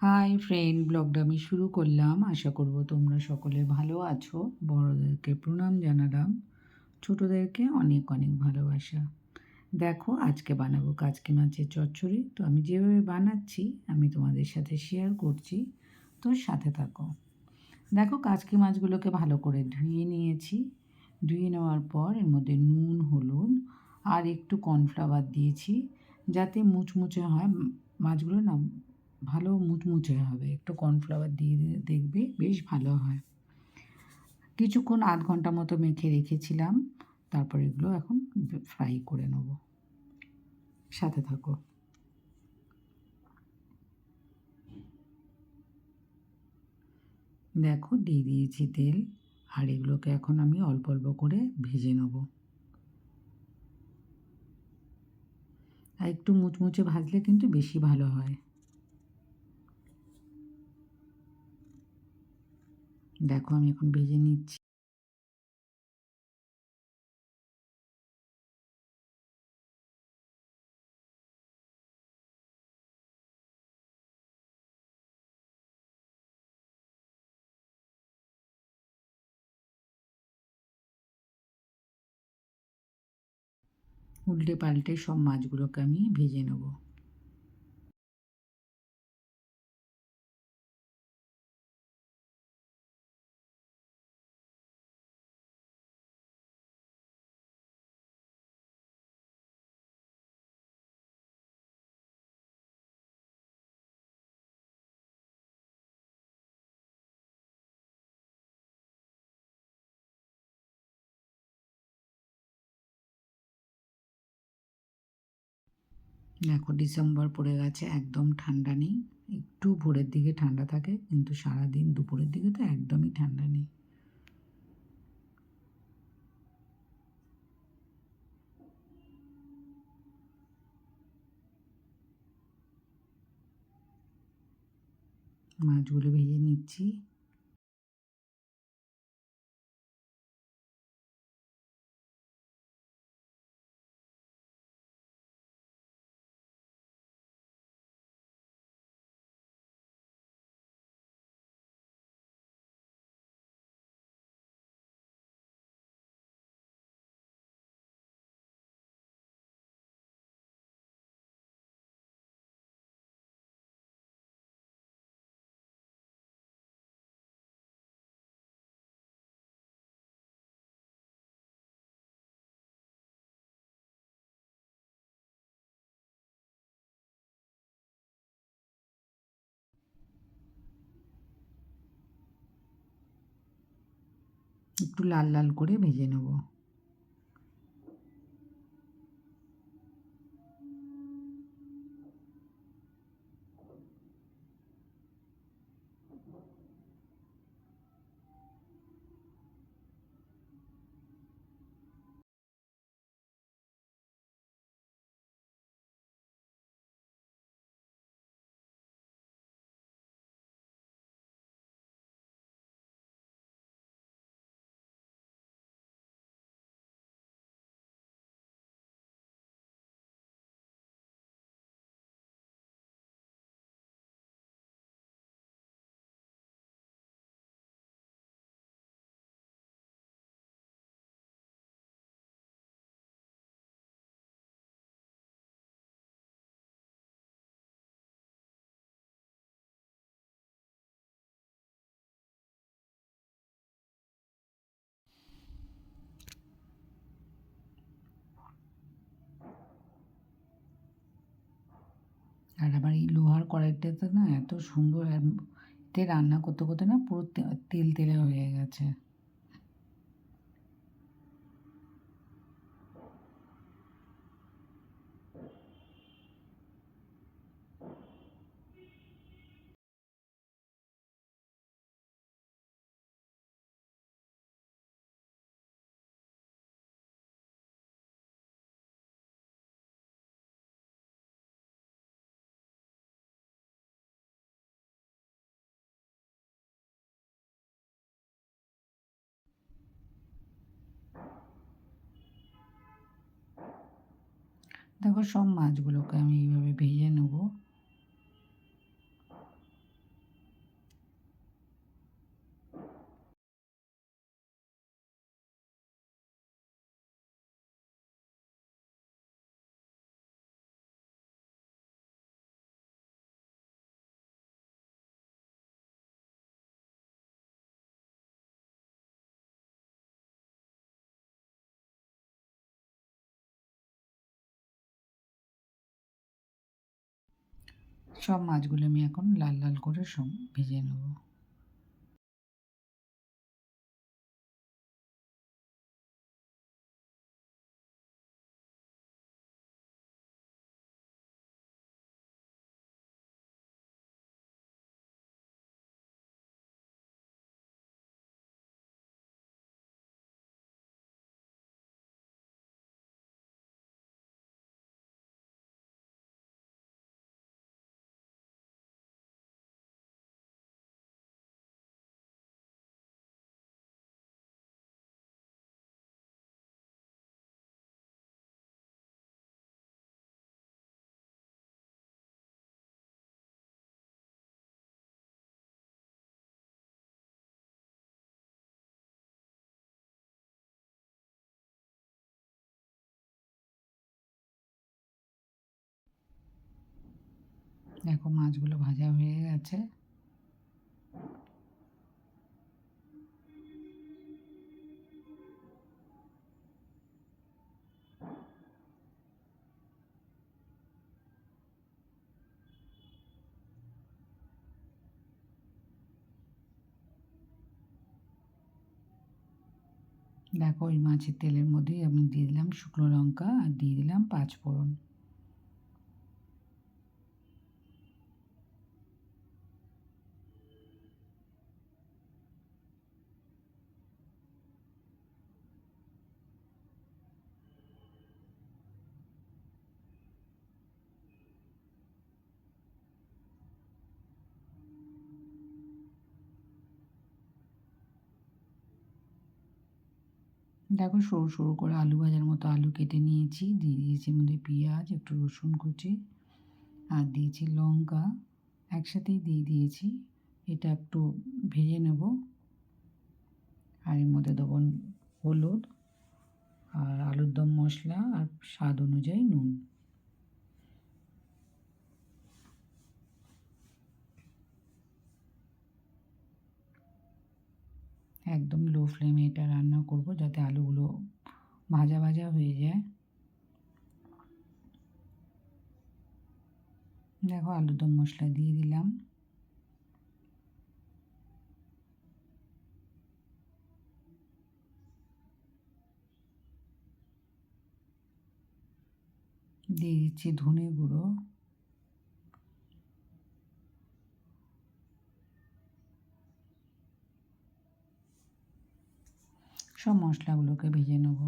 Hi friend ব্লগটা আমি শুরু করলাম। আশা করব তোমরা সকলে ভালো আছো। বড়োদেরকে প্রণাম জানালাম। ছোটোদেরকে অনেক অনেক ভালোবাসা। দেখো, আজকে বানাবো কাজকি মাছের চচ্চড়ি। তো আমি যেভাবে বানাচ্ছি, আমি তোমাদের সাথে শেয়ার করছি। তো সাথে থাকো। দেখো, কাজকি মাছগুলোকে ভালো করে ধুয়ে নিয়েছি। ধুয়ে নেওয়ার পর এর মধ্যে নুন, হলুদ আর একটু কর্নফ্লাওয়ার দিয়েছি। যাতে মুচমুচে হয়। মাছগুলো না ভালো মুচমুচে হবে। একটু কর্নফ্লাওয়ার দিয়ে দেখবে, বেশ ভালো হয়। কিছুক্ষণ আধ ঘণ্টা মতো মেখে রেখেছিলাম। তারপর এগুলো এখন ফ্রাই করে নেব। সাথে থাকো। দেখো, দিয়ে দিয়েছি তেল। আর এগুলোকে এখন আমি অল্প অল্প করে ভেজে নেব। আর একটু মুচমুচে ভাজলে কিন্তু বেশি ভালো হয়। দেখো আমি এখন ভেজে নিচ্ছি। উল্টে পাল্টে সব মাছগুলোকে আমি ভেজে নেব। দেখো ডিসেম্বর পড়ে গেছে, একদম ঠান্ডা নেই। একটু ভোরের দিকে ঠান্ডা থাকে, কিন্তু সারাদিন দুপুরের দিকে তো একদমই ঠান্ডা নেই। মাছগুলো ভেজে নিচ্ছি। একটু লাল লাল করে ভেজে নেব। আর আবার এই লোহার কড়াইটাতে না এত সুন্দর তে রান্না করতে করতে না পুরো তেল তেলে হয়ে গেছে। দেখো সব মাছগুলোকে আমি এইভাবে ভেজে নেব। সব মাছগুলো আমি এখন লাল লাল করে ভেজে নেব। দেখো মাছগুলো ভাজা হয়ে গেছে। দেখো ওই মাছের তেলের মধ্যেই আমি দিয়ে দিলাম শুকনো লঙ্কা আর দিয়ে দিলাম পাঁচ ফোড়ন দেখো সরু সরু করে আলু ভাজার মতো আলু কেটে নিয়েছি। দিয়ে দিয়েছি মধ্যে পেঁয়াজ, একটু রসুন কুচি আর দিয়েছি লঙ্কা। একসাথেই দিয়ে দিয়েছি। এটা একটু ভেজে নেব। আর এর মধ্যে দেবো হলুদ আর আলুর দম মশলা আর স্বাদ অনুযায়ী নুন। একদম লো ফ্লেমে এটা রান্না করব যাতে আলুগুলো ভাজা ভাজা হয়ে যায়। দেখো আলুদম মশলা দিয়ে দিলাম। দিয়ে দিচ্ছি ধনে গুঁড়ো। সব মশলাগুলোকে ভেজে নেব।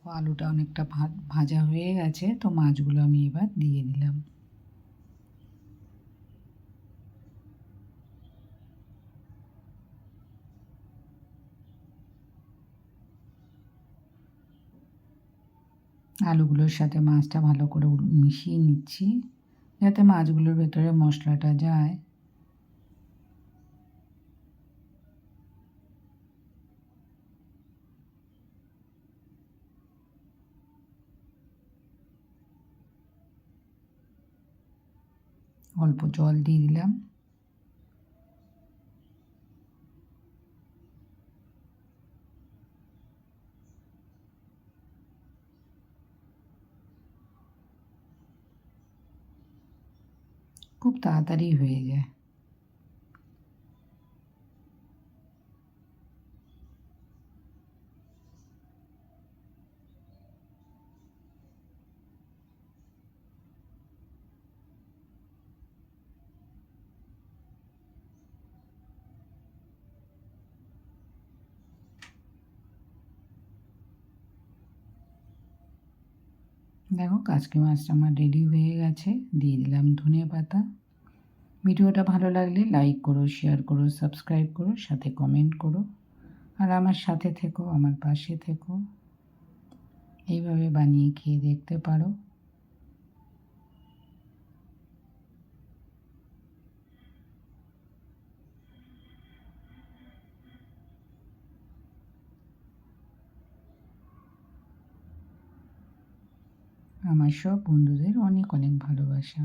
দেখো আলুটা অনেকটা ভাজা হয়ে গেছে, তো মাছগুলো আমি এবার দিয়ে দিলাম। আলুগুলোর সাথে মাছটা ভালো করে মিশিয়ে নিচ্ছি, যাতে মাছগুলোর ভেতরে মশলাটা যায়। অল্প জল দিয়ে দিলাম। খুব তাড়াতাড়ি হয়ে যায়। দেখো কাজকি মাছটা আমার রেডি হয়ে গেছে, দিয়ে দিলাম ধনে পাতা। ভিডিওটা ভালো লাগলে লাইক করো শেয়ার করো সাবস্ক্রাইব করো, সাথে কমেন্ট করো। আর আমার সাথে থেকো, আমার পাশে থেকো। এইভাবে বানিয়ে খেয়ে দেখতে পারো। আমার সব বন্ধুদের অনেক অনেক ভালোবাসা।